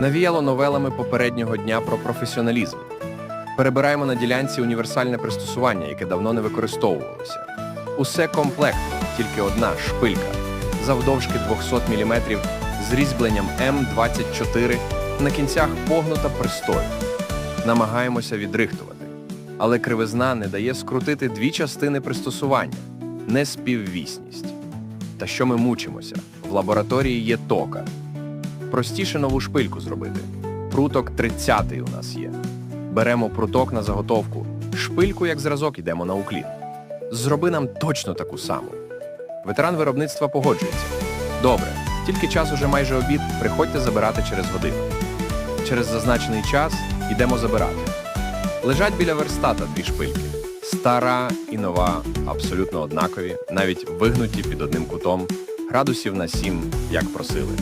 Навіяло новелами попереднього дня про професіоналізм. Перебираємо на ділянці універсальне пристосування, яке давно не використовувалося. Усе комплектно, тільки одна шпилька, завдовжки 200 мм з різьбленням М24 на кінцях погнута пристою. Намагаємося відрихтувати. Але кривизна не дає скрутити дві частини пристосування неспіввісність. Та що ми мучимося? В лабораторії є тока. Простіше нову шпильку зробити. Пруток 30 у нас є. Беремо пруток на заготовку. Шпильку як зразок йдемо на уклін. Зроби нам точно таку саму. Ветеран виробництва погоджується. Добре, тільки час уже майже обід. Приходьте забирати через годину. Через зазначений час йдемо забирати. Лежать біля верстата дві шпильки. Стара і нова, абсолютно однакові, навіть вигнуті під одним кутом, градусів на 7, як просили.